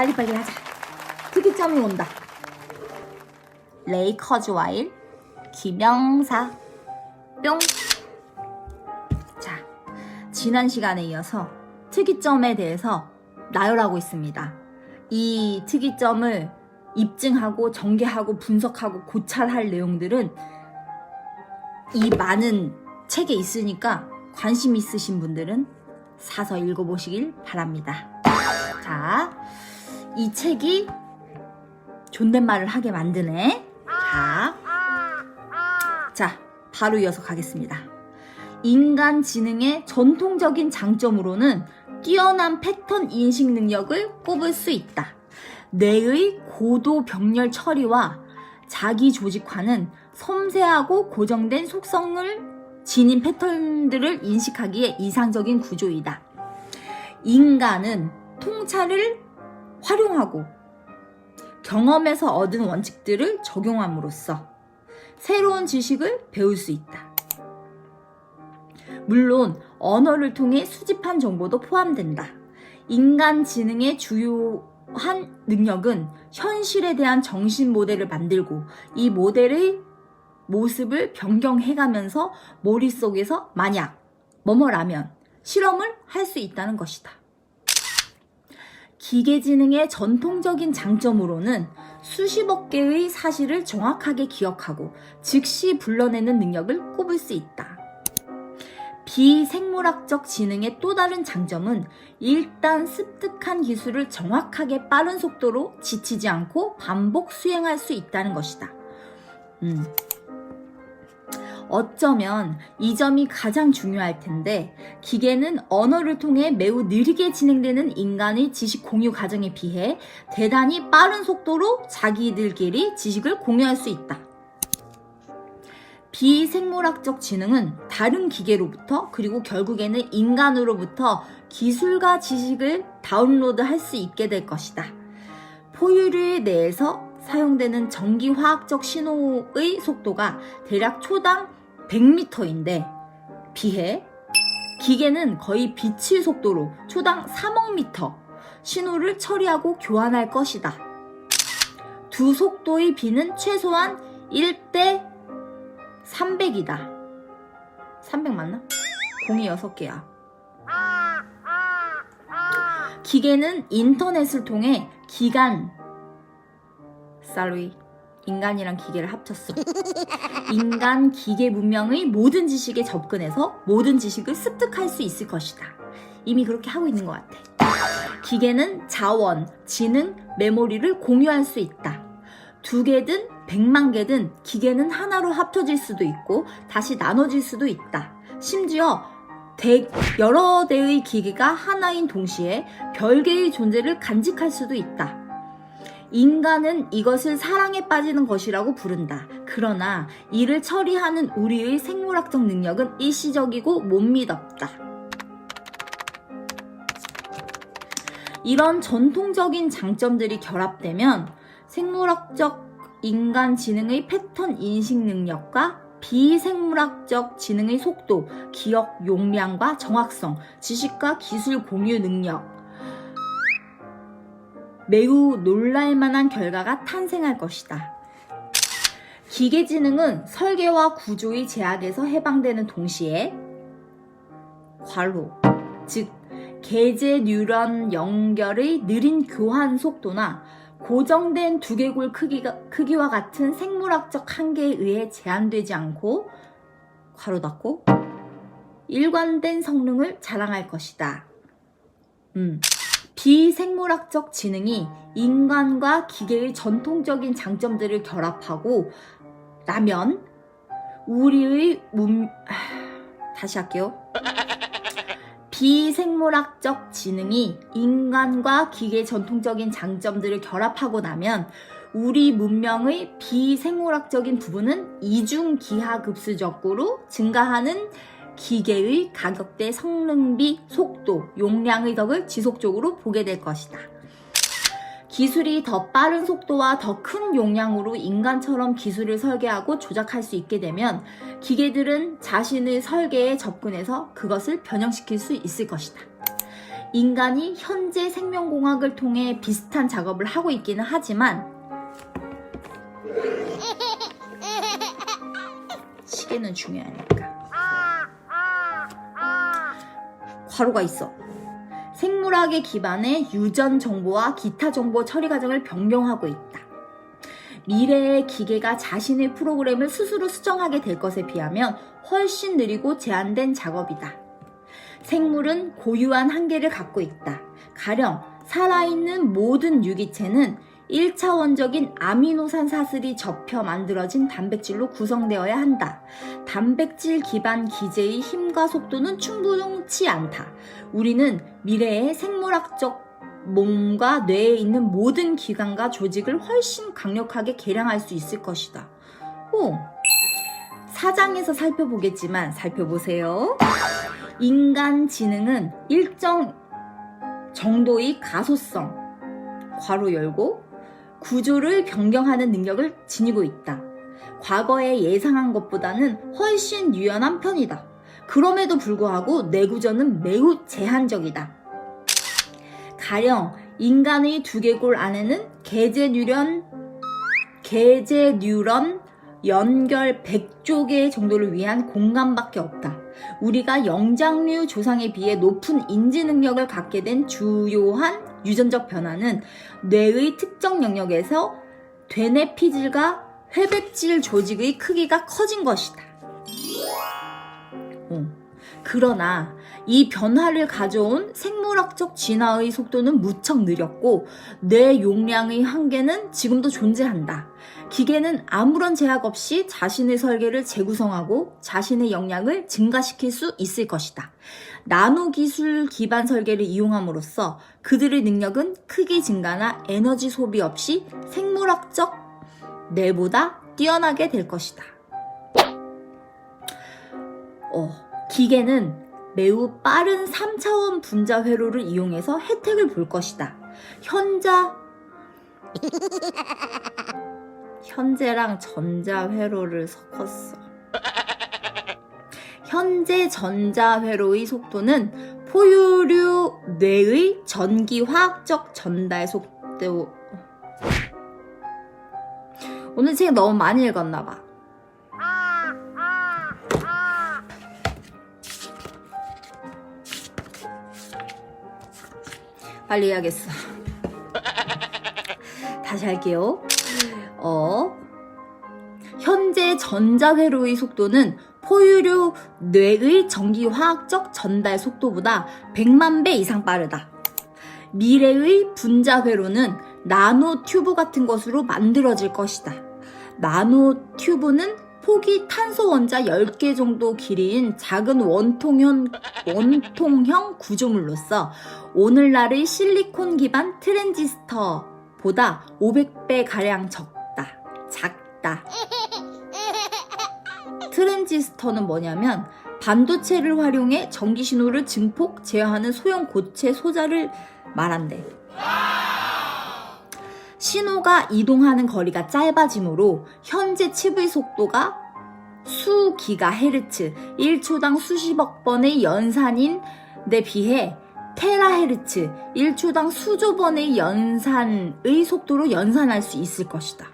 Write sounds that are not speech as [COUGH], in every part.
빨리빨리 하자. 특이점이 온다. 레이 커즈와일 기명사 뿅. 자, 지난 시간에 이어서 특이점에 대해서 나열하고 있습니다. 이 특이점을 입증하고 전개하고 분석하고 고찰할 내용들은 이 많은 책에 있으니까 관심 있으신 분들은 사서 읽어보시길 바랍니다. 자, 이 책이 존댓말을 하게 만드네. 자, 자, 바로 이어서 가겠습니다. 인간 지능의 전통적인 장점으로는 뛰어난 패턴 인식 능력을 꼽을 수 있다. 뇌의 고도 병렬 처리와 자기 조직화는 섬세하고 고정된 속성을 지닌 패턴들을 인식하기에 이상적인 구조이다. 인간은 통찰을 활용하고 경험에서 얻은 원칙들을 적용함으로써 새로운 지식을 배울 수 있다. 물론 언어를 통해 수집한 정보도 포함된다. 인간 지능의 주요한 능력은 현실에 대한 정신 모델을 만들고 이 모델의 모습을 변경해가면서 머릿속에서 만약 뭐뭐라면 실험을 할 수 있다는 것이다. 기계지능의 전통적인 장점으로는 수십억 개의 사실을 정확하게 기억하고 즉시 불러내는 능력을 꼽을 수 있다. 비생물학적 지능의 또 다른 장점은 일단 습득한 기술을 정확하게 빠른 속도로 지치지 않고 반복 수행할 수 있다는 것이다. 음. 어쩌면 이 점이 가장 중요할 텐데 기계는 언어를 통해 매우 느리게 진행되는 인간의 지식 공유 과정에 비해 대단히 빠른 속도로 자기들끼리 지식을 공유할 수 있다. 비생물학적 지능은 다른 기계로부터 그리고 결국에는 인간으로부터 기술과 지식을 다운로드 할 수 있게 될 것이다. 포유류 내에서 사용되는 전기화학적 신호의 속도가 대략 초당 100m인데 비해 기계는 거의 빛의 속도로 초당 3억 미터 신호를 처리하고 교환할 것이다. 두 속도의 비는 최소한 1대 300이다. 300 맞나? 공이 6개야. 기계는 인터넷을 통해 기간 sorry 인간이랑 기계를 합쳤어. 인간 기계 문명의 모든 지식에 접근해서 모든 지식을 습득할 수 있을 것이다. 이미 그렇게 하고 있는 것 같아. 기계는 자원, 지능, 메모리를 공유할 수 있다. 두 개든 백만 개든 기계는 하나로 합쳐질 수도 있고 다시 나눠질 수도 있다. 심지어 대, 여러 대의 기계가 하나인 동시에 별개의 존재를 간직할 수도 있다. 인간은 이것을 사랑에 빠지는 것이라고 부른다. 그러나 이를 처리하는 우리의 생물학적 능력은 일시적이고 못 믿었다. 이런 전통적인 장점들이 결합되면 생물학적 인간 지능의 패턴 인식 능력과 비생물학적 지능의 속도, 기억 용량과 정확성, 지식과 기술 공유 능력, 매우 놀랄만한 결과가 탄생할 것이다. 기계지능은 설계와 구조의 제약에서 해방되는 동시에 괄호, 즉 계제 뉴런 연결의 느린 교환 속도나 고정된 두개골 크기가, 크기와 같은 생물학적 한계에 의해 제한되지 않고 괄호 닫고 일관된 성능을 자랑할 것이다. 음. 비생물학적 지능이 인간과 기계의 전통적인 장점들을 결합하고 나면 우리의 문 [SIGHS] 다시 할게요. 비생물학적 지능이 인간과 기계의 전통적인 장점들을 결합하고 나면 우리 문명의 비생물학적인 부분은 이중기하급수적으로 증가하는 기계의 가격대 성능비, 속도, 용량의 덕을 지속적으로 보게 될 것이다. 기술이 더 빠른 속도와 더 큰 용량으로 인간처럼 기술을 설계하고 조작할 수 있게 되면 기계들은 자신의 설계에 접근해서 그것을 변형시킬 수 있을 것이다. 인간이 현재 생명공학을 통해 비슷한 작업을 하고 있기는 하지만 시계는 중요하니까. 괄호가 있어. 생물학의 기반에 유전 정보와 기타 정보 처리 과정을 변경하고 있다. 미래의 기계가 자신의 프로그램을 스스로 수정하게 될 것에 비하면 훨씬 느리고 제한된 작업이다. 생물은 고유한 한계를 갖고 있다. 가령 살아있는 모든 유기체는 1차원적인 아미노산 사슬이 접혀 만들어진 단백질로 구성되어야 한다. 단백질 기반 기제의 힘과 속도는 충분치 않다. 우리는 미래의 생물학적 몸과 뇌에 있는 모든 기관과 조직을 훨씬 강력하게 개량할 수 있을 것이다. 오, 사장에서 살펴보겠지만 살펴보세요. 인간 지능은 일정 정도의 가소성, 괄호 열고, 구조를 변경하는 능력을 지니고 있다. 과거에 예상한 것보다는 훨씬 유연한 편이다. 그럼에도 불구하고 내구전은 매우 제한적이다. 가령 인간의 두개골 안에는 계제뉴런, 계제뉴런 연결 100조 개 정도를 위한 공간밖에 없다. 우리가 영장류 조상에 비해 높은 인지 능력을 갖게 된 주요한 유전적 변화는 뇌의 특정 영역에서 되뇌 피질과 회백질 조직의 크기가 커진 것이다. 어. 그러나 이 변화를 가져온 생물학적 진화의 속도는 무척 느렸고 뇌 용량의 한계는 지금도 존재한다. 기계는 아무런 제약 없이 자신의 설계를 재구성하고 자신의 역량을 증가시킬 수 있을 것이다. 나노 기술 기반 설계를 이용함으로써 그들의 능력은 크기 증가나 에너지 소비 없이 생물학적 뇌보다 뛰어나게 될 것이다. 어, 기계는 매우 빠른 3차원 분자 회로를 이용해서 혜택을 볼 것이다. 현자 현재랑 전자 회로를 섞었어. 현재 전자 회로의 속도는 포유류 뇌의 전기 화학적 전달 속도 오늘 책 너무 많이 읽었나 봐. 빨리 해야겠어. [LAUGHS] 다시 할게요. 어, 현재 전자회로의 속도는 포유류 뇌의 전기화학적 전달 속도보다 100만 배 이상 빠르다. 미래의 분자회로는 나노 튜브 같은 것으로 만들어질 것이다. 나노 튜브는 폭이 탄소 원자 10개 정도 길이인 작은 원통형, 원통형 구조물로서 오늘날의 실리콘 기반 트랜지스터보다 500배 가량 적다. 작다. [LAUGHS] 트랜지스터는 뭐냐면 반도체를 활용해 전기 신호를 증폭 제어하는 소형 고체 소자를 말한대. 신호가 이동하는 거리가 짧아지므로 현재 칩의 속도가 수 기가헤르츠, 1초당 수십억 번의 연산인 데 비해 테라헤르츠, 1초당 수조 번의 연산의 속도로 연산할 수 있을 것이다.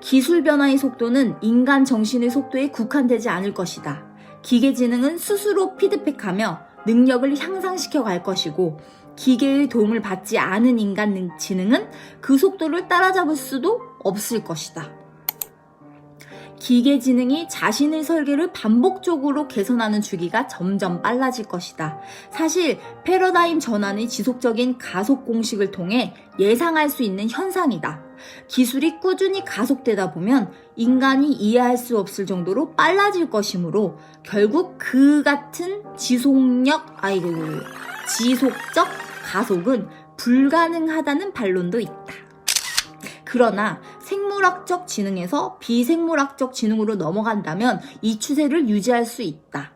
기술 변화의 속도는 인간 정신의 속도에 국한되지 않을 것이다. 기계 지능은 스스로 피드백하며 능력을 향상시켜 갈 것이고 기계의 도움을 받지 않은 인간 능- 지능은 그 속도를 따라잡을 수도 없을 것이다. 기계 지능이 자신의 설계를 반복적으로 개선하는 주기가 점점 빨라질 것이다. 사실 패러다임 전환의 지속적인 가속 공식을 통해 예상할 수 있는 현상이다. 기술이 꾸준히 가속되다 보면 인간이 이해할 수 없을 정도로 빨라질 것이므로 결국 그 같은 지속력, 아이고, 지속적 가속은 불가능하다는 반론도 있다. 그러나 생물학적 지능에서 비생물학적 지능으로 넘어간다면 이 추세를 유지할 수 있다.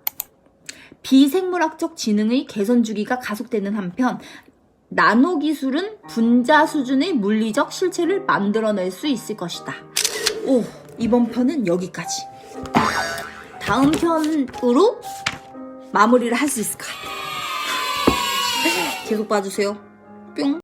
비생물학적 지능의 개선 주기가 가속되는 한편 나노 기술은 분자 수준의 물리적 실체를 만들어낼 수 있을 것이다. 오, 이번 편은 여기까지. 다음 편으로 마무리를 할 수 있을까? 계속 봐주세요. 뿅.